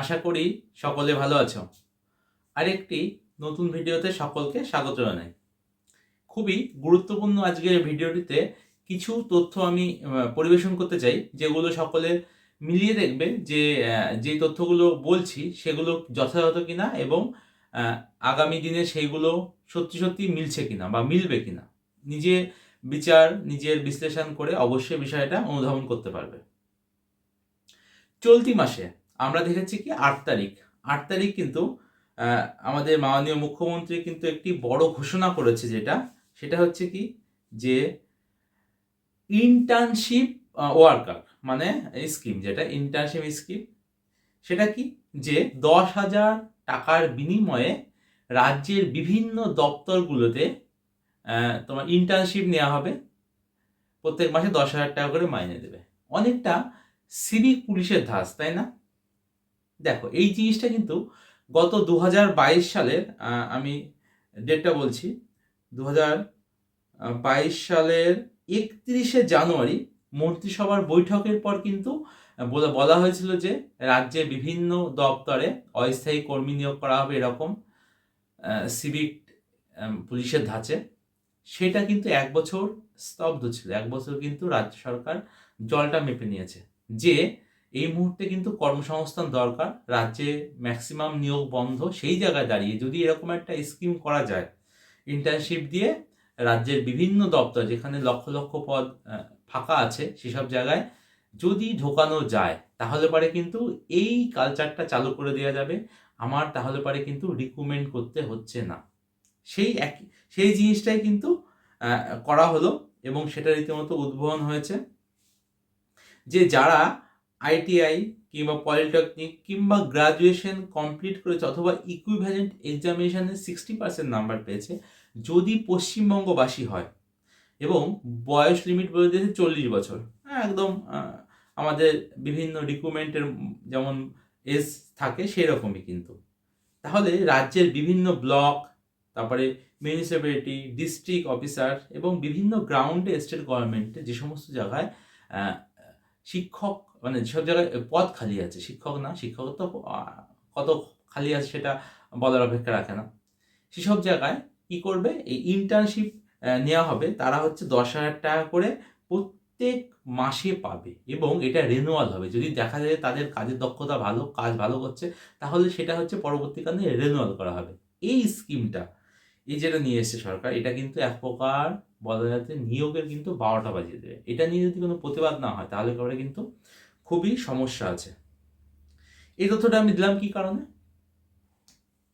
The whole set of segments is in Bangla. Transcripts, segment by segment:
আশা করি সকলে ভালো আছো। আরেকটি নতুন ভিডিওতে সকলকে স্বাগত জানাই। খুবই গুরুত্বপূর্ণ আজকের ভিডিওটিতে কিছু তথ্য আমি পরিবেশন করতে চাই, যেগুলো সকলে মিলিয়ে দেখবে যে যে তথ্যগুলো বলছি সেগুলো যথাযথ কিনা এবং আগামী দিনে সেইগুলো সত্যি সত্যি মিলছে কিনা বা মিলবে কিনা। নিজে বিচার, নিজের বিশ্লেষণ করে অবশ্যই বিষয়টা অনুধাবন করতে পারবে। চলতি মাসে আমরা দেখেছি কি আট তারিখ। আট তারিখ কিন্তু আমাদের মাননীয় মুখ্যমন্ত্রী কিন্তু একটি বড় ঘোষণা করেছে যেটা। সেটা হচ্ছে কি যে ইন্টার্নশিপ ওয়ার্কার মানে স্কিম যেটা ইন্টার্নশিপ স্কিম সেটা কি যে দশ হাজার টাকার বিনিময়ে রাজ্যের বিভিন্ন দপ্তরগুলোতে তোমার ইন্টার্নশিপ নেওয়া হবে। প্রত্যেক মাসে দশ হাজার টাকা করে মাইনে দেবে। অনেকটা সিভিক পুলিশের ধাস তাই না? দেখো, এই জিনিসটা কিন্তু গত দু সালের আমি ডেটটা বলছি দু সালের একত্রিশে জানুয়ারি মন্ত্রিসভার বৈঠকের পর কিন্তু বলা হয়েছিল যে রাজ্যে বিভিন্ন দপ্তরে অস্থায়ী কর্মী নিয়োগ করা হবে এরকম সিভিক পুলিশের ধাঁচে। সেটা কিন্তু এক বছর স্তব্ধ ছিল, এক বছর কিন্তু রাজ্য সরকার জলটা মেপে নিয়েছে। যে এই মুহূর্তে কিন্তু কর্মসংস্থান দরকার, রাজ্যে ম্যাক্সিমাম নিয়োগ বন্ধ, সেই জায়গায় দাঁড়িয়ে যদি এরকম একটা স্কিম করা যায় ইন্টার্নশিপ দিয়ে রাজ্যের বিভিন্ন দপ্তর যেখানে লক্ষ লক্ষ পদ ফাঁকা আছে সেসব জায়গায় যদি ঢোকানো যায়, তাহলে পরে কিন্তু এই কালচারটা চালু করে দেওয়া যাবে। আমার তাহলে পরে কিন্তু রিকমেন্ড করতে হচ্ছে না। সেই এক, সেই জিনিসটাই কিন্তু করা হলো এবং সেটা রীতিমতো উদ্ভাবন হয়েছে। যে যারা আইটিআই কিংবা পলিটেকনিক কিংবা গ্রাজুয়েশন কমপ্লিট করেছে অথবা ইকুইভ্যালেন্ট এক্সামিনেশনে সিক্সটি পার্সেন্ট নাম্বার পেয়েছে যদি পশ্চিমবঙ্গবাসী হয়। এবং বয়স লিমিট বলে দিয়েছে চল্লিশ বছর। হ্যাঁ, একদম আমাদের বিভিন্ন রিক্রুটমেন্টের যেমন এজ থাকে সেই রকমই কিন্তু। তাহলে রাজ্যের বিভিন্ন ব্লক তারপরে মিউনিসিপ্যালিটি ডিস্ট্রিক্ট অফিসার এবং বিভিন্ন গ্রাউন্ডে স্টেট গভর্নমেন্টে যে সমস্ত জায়গায় শিক্ষক মানে যেসব জায়গায় পদ খালি আছে, শিক্ষক না, শিক্ষক তো কত খালি আছে সেটা বলার অপেক্ষা রাখে না। সেসব জায়গায় কি করবে, এই ইন্টার্নশিপ নেওয়া হবে, তারা হচ্ছে দশ হাজার টাকা করে প্রত্যেক মাসে পাবে এবং এটা রেনুয়াল হবে। যদি দেখা যায় তাদের কাজের দক্ষতা ভালো, কাজ ভালো করছে, তাহলে সেটা হচ্ছে পরবর্তীকালে রেনুয়াল করা হবে। এই স্কিমটা এই যেটা নিয়ে এসেছে সরকার, এটা কিন্তু এক প্রকার বলা যাচ্ছে, নিয়োগের কিন্তু বারোটা বাজিয়ে দেবে। এটা নিয়ে যদি কোনো প্রতিবাদ না হয়, তাহলে পরে কিন্তু খুবই সমস্যা আছে। এই তথ্যটা আমি দিলাম কি কারণে?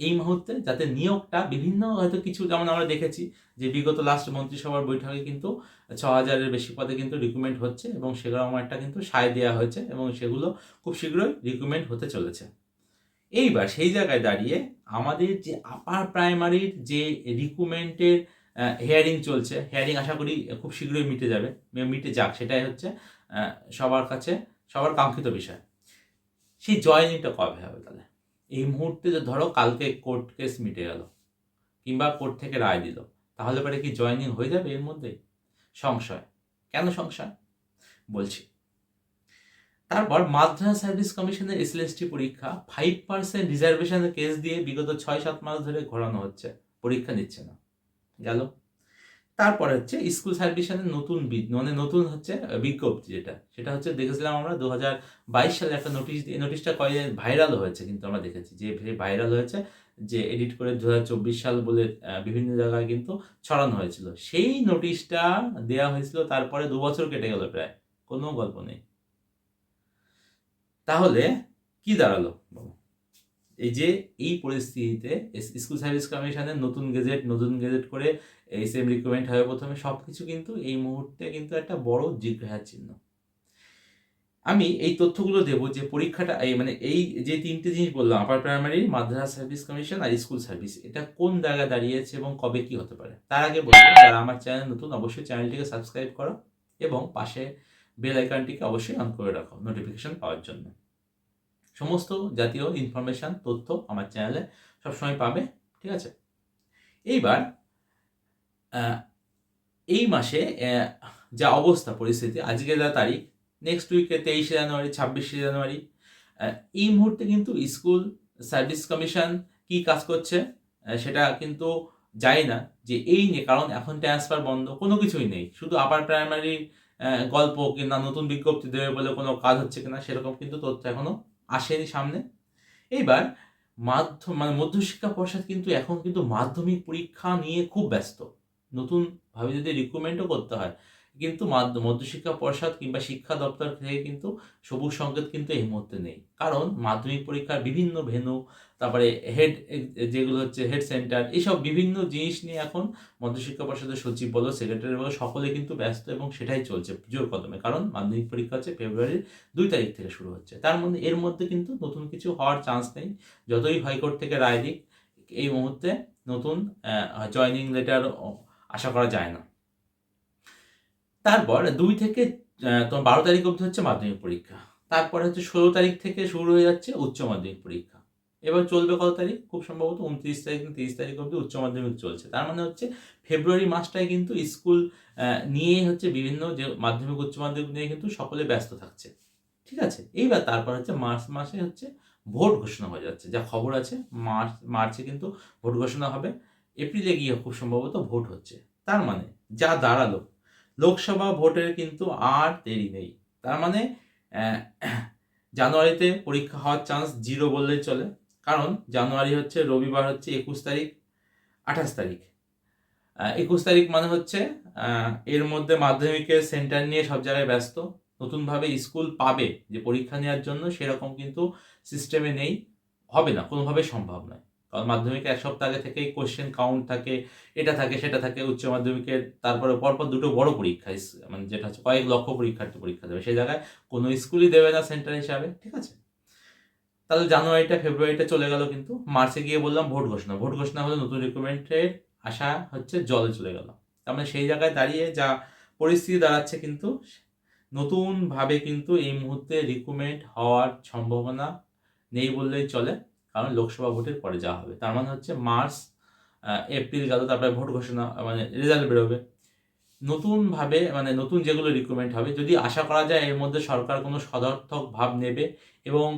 এই মুহূর্তে যাতে নিয়োগটা বিভিন্ন হয়তো কিছু, যেমন আমরা দেখেছি যে বিগত লাস্ট মন্ত্রিসভার বৈঠকে কিন্তু ছ হাজারের বেশি পদে কিন্তু রিক্রুটমেন্ট হচ্ছে এবং সেগুলো আমার একটা কিন্তু সায় দেওয়া হয়েছে এবং সেগুলো খুব শীঘ্রই রিক্রুটমেন্ট হতে চলেছে। এইবার সেই জায়গায় দাঁড়িয়ে আমাদের যে আপার প্রাইমারির যে রিক্রুটমেন্টের হেয়ারিং চলছে। হেয়ারিং আশা করি খুব শীঘ্রই মিটে যাবে। মিটে যাক, সেটাই হচ্ছে সবার কাছে, সবার কাঙ্ক্ষিত বিষয়। সেই জয়নিংটা কবে হবে তাহলে? এই মুহূর্তে ধরো কালকে কোর্ট কেস মিটে গেল, কিংবা কোর্ট থেকে রায় দিল, তাহলে পরে কি জয়নিং হয়ে যাবে এর মধ্যে সংশয়। কেন সংশয়? বলছি। তারপর মাদ্রাস সার্ভিস কমিশনের এসএলএসটি পরীক্ষা ফাইভ পার্সেন্ট রিজার্ভেশনের কেস দিয়ে বিগত ছয় সাত মাস ধরে ঘোরানো হচ্ছে। পরীক্ষা নিচ্ছে না। গেল। তারপরে হচ্ছে স্কুল সার্ভিসের নতুন মানে নতুন হচ্ছে বিজ্ঞপ্তি যেটা। সেটা হচ্ছে দেখেছিলাম আমরা দু হাজার বাইশ সালে একটা নোটিশ নোটিশটা কয়ে ভাইরাল হয়েছে, কিন্তু আমরা দেখেছি যে ভাইরাল হয়েছে যে এডিট করে দু হাজার চব্বিশ সাল বলে বিভিন্ন জায়গায় কিন্তু ছড়ানো হয়েছিল। সেই নোটিশটা দেওয়া হয়েছিল, তারপরে দু বছর কেটে গেল প্রায়। কোনো গল্প নেই। তাহলে কি দাঁড়াল? এই যে এই পরিস্থিতিতে স্কুল সার্ভিস কমিশনের নতুন গেজেট নতুন গেজেট করে এস এম রিক্রুটমেন্ট হবে প্রথমে সব কিছু কিন্তু এই মুহূর্তে কিন্তু একটা বড় জিজ্ঞাসার চিহ্ন। আমি এই তথ্যগুলো দেবো যে পরীক্ষাটা, এই মানে এই যে তিনটে জিনিস বললাম, আপার প্রাইমারি, মাদ্রাসা সার্ভিস কমিশন আর স্কুল সার্ভিস, এটা কোন জায়গায় দাঁড়িয়েছে এবং কবে কি হতে পারে? তার আগে বলব, যারা আমার চ্যানেল নতুন, অবশ্যই চ্যানেলটিকে সাবস্ক্রাইব করো এবং পাশে বেল আইকনটিকে অবশ্যই অন করে রাখো নোটিফিকেশন পাওয়ার জন্য। সমস্ত জাতীয় ইনফরমেশন তথ্য আমার চ্যানেলে সবসময় পাবে, ঠিক আছে? এইবার এই মাসে যা অবস্থা, পরিস্থিতি আজকে যা তারিখ নেক্সট উইকে তেইশে জানুয়ারি ছাব্বিশে জানুয়ারি এই মুহূর্তে কিন্তু স্কুল সার্ভিস কমিশন কি কাজ করছে? সেটা কিন্তু যায় না, যে এই নিয়ে, কারণ এখন ট্রান্সফার বন্ধ, কোনো কিছুই নেই। শুধু আপার প্রাইমারি গল্প কিংবা নতুন বিজ্ঞপ্তি দেবে বলে কোনো কাজ হচ্ছে কিনা, সেরকম কিন্তু তথ্য এখনও আসেনি সামনে। এইবার মাধ্যম মানে মধ্যশিক্ষা পর্ষদ কিন্তু এখন কিন্তু মাধ্যমিক পরীক্ষা নিয়ে খুব ব্যস্ত। নতুন ভাবে যদি রিক্রুটমেন্টও করতে হয়। কিন্তু মাধ্য- মধ্যশিক্ষা পর্ষদ কিংবা শিক্ষা দপ্তর থেকে কিন্তু সবুজ সংকেত কিন্তু এই মুহূর্তে নেই। কারণ মাধ্যমিক পরীক্ষার বিভিন্ন ভেনু তারপরে হেড, যেগুলো হচ্ছে হেড সেন্টার এইসব বিভিন্ন জিনিস নিয়ে এখন মধ্যশিক্ষা পর্ষদের সচিব বলো, সেক্রেটারি বলো, সকলে কিন্তু ব্যস্ত এবং সেটাই চলছে জোর কদমে। কারণ মাধ্যমিক পরীক্ষা হচ্ছে ফেব্রুয়ারির দুই তারিখ থেকে শুরু হচ্ছে। তার মধ্যে, এর মধ্যে কিন্তু নতুন কিছু হওয়ার চান্স নেই। যতই হাইকোর্ট থেকে রায় দিক, এই মুহূর্তে নতুন জয়নিং লেটার আশা করা যায় না। তারপর দুই থেকে তোমার বারো তারিখ অবধি হচ্ছে মাধ্যমিক পরীক্ষা। তারপরে হচ্ছে ষোলো তারিখ থেকে শুরু হয়ে যাচ্ছে উচ্চ মাধ্যমিক পরীক্ষা। এবার চলবে কত তারিখ? খুব সম্ভবত উনত্রিশ তারিখ তিরিশ তারিখ অবধি উচ্চ মাধ্যমিক চলছে। তার মানে হচ্ছে ফেব্রুয়ারি মাসটায় কিন্তু স্কুল নিয়ে হচ্ছে বিভিন্ন যে মাধ্যমিক, উচ্চ মাধ্যমিক নিয়ে কিন্তু সকলে ব্যস্ত থাকছে। ঠিক আছে? এইবার তারপর হচ্ছে মার্চ মাসে হচ্ছে ভোট ঘোষণা হয়ে যাচ্ছে। যা খবর আছে, মার্চ, মার্চে কিন্তু ভোট ঘোষণা হবে। এপ্রিলে গিয়ে খুব সম্ভবত ভোট হচ্ছে। তার মানে যা দাঁড়াল লোকসভা ভোটের কিন্তু আর দেরি নেই। তার মানে জানুয়ারিতে পরীক্ষা হওয়ার চান্স জিরো বললেই চলে। কারণ জানুয়ারি হচ্ছে, রবিবার হচ্ছে একুশ তারিখ, আঠাশ তারিখ। একুশ তারিখ মানে হচ্ছে এর মধ্যে মাধ্যমিকের সেন্টার নিয়ে সব জায়গায় ব্যস্ত। নতুনভাবে স্কুল পাবে যে পরীক্ষা নেওয়ার জন্য, সেরকম কিন্তু সিস্টেমে নেই। হবে না, কোনোভাবে সম্ভব নয়। কারণ মাধ্যমিকে এক সপ্তাহ আগে থেকেই কোশ্চেন কাউন্ট থাকে, এটা থাকে, সেটা থাকে, উচ্চ মাধ্যমিকের তারপরে পরপর দুটো বড় পরীক্ষা মানে যেটা হচ্ছে কয়েক লক্ষ পরীক্ষার্থী পরীক্ষা দেবে। সেই জায়গায় কোনো স্কুলই দেবে না সেন্টার হিসাবে, ঠিক আছে? তাহলে জানুয়ারিটা, ফেব্রুয়ারিটা চলে গেল কিন্তু মার্চে গিয়ে বললাম ভোট ঘোষণা। ভোট ঘোষণা হলে নতুন রিক্রুটমেন্টের আশা হচ্ছে জলে চলে গেল। তার মানে সেই জায়গায় দাঁড়িয়ে যা পরিস্থিতি দাঁড়াচ্ছে কিন্তু, নতুনভাবে কিন্তু এই মুহূর্তে রিক্রুটমেন্ট হওয়ার সম্ভাবনা নেই বললেই চলে। কারণ লোকসভা ভোটের পরে যা হবে। তার মানে হচ্ছে মার্চ এপ্রিল গেল, তারপরে ভোট ঘোষণা মানে রেজাল্ট বেরোবে। নতুনভাবে মানে নতুন যেগুলো রিক্রুটমেন্ট হবে, যদি আশা করা যায় এর মধ্যে সরকার কোনো সদর্থক ভাব নেবে এবং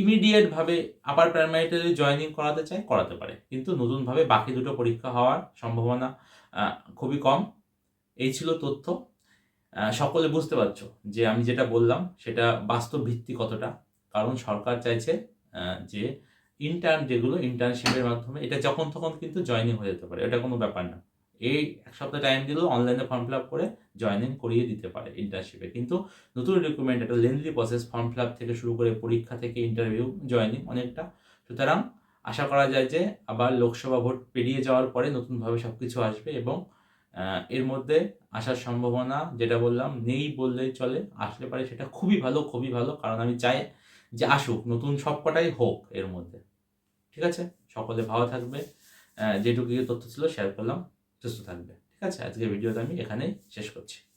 ইমিডিয়েটভাবে আপার প্রাইমারিতে জয়েনিং করাতে চায়, করাতে পারে। কিন্তু নতুনভাবে বাকি দুটো পরীক্ষা হওয়ার সম্ভাবনা খুবই কম। এই ছিল তথ্য। সকলে বুঝতে পারছ যে আমি যেটা বললাম, সেটা বাস্তব ভিত্তি কতটা। কারণ সরকার চাইছে যে ইন্টার্ন যেগুলো ইন্টার্নশিপের মাধ্যমে, এটা যখন তখন কিন্তু জয়েনিং হয়ে যেতে পারে, এটা কোনো ব্যাপার না। এই এক সপ্তাহ টাইম দিলেও অনলাইনে ফর্ম ফিল আপ করে জয়েনিং করিয়ে দিতে পারে ইন্টার্নশিপে কিন্তু নতুন রিক্রুটমেন্ট একটা lengthy process form fill up থেকে শুরু করে পরীক্ষা থেকে ইন্টারভিউ জয়েনিং অনেকটা। সুতরাং আশা করা যায় যে আবার লোকসভা ভোট পেরিয়ে যাওয়ার পরে নতুনভাবে সব কিছু আসবে এবং এর মধ্যে আসার সম্ভাবনা যেটা বললাম, নেই বললেই চলে, আসলে পারে সেটা খুবই ভালো খুবই ভালো। কারণ আমি চাই যে আসুক, নতুন সবকটাই হোক এর মধ্যে। ঠিক আছে? সকলে ভালো থাকবে। যেটুকু তথ্য ছিল শেয়ার করলাম, সুস্থ থাকবে। ঠিক আছে? আজকে ভিডিওটা আমি এখানেই শেষ করছি।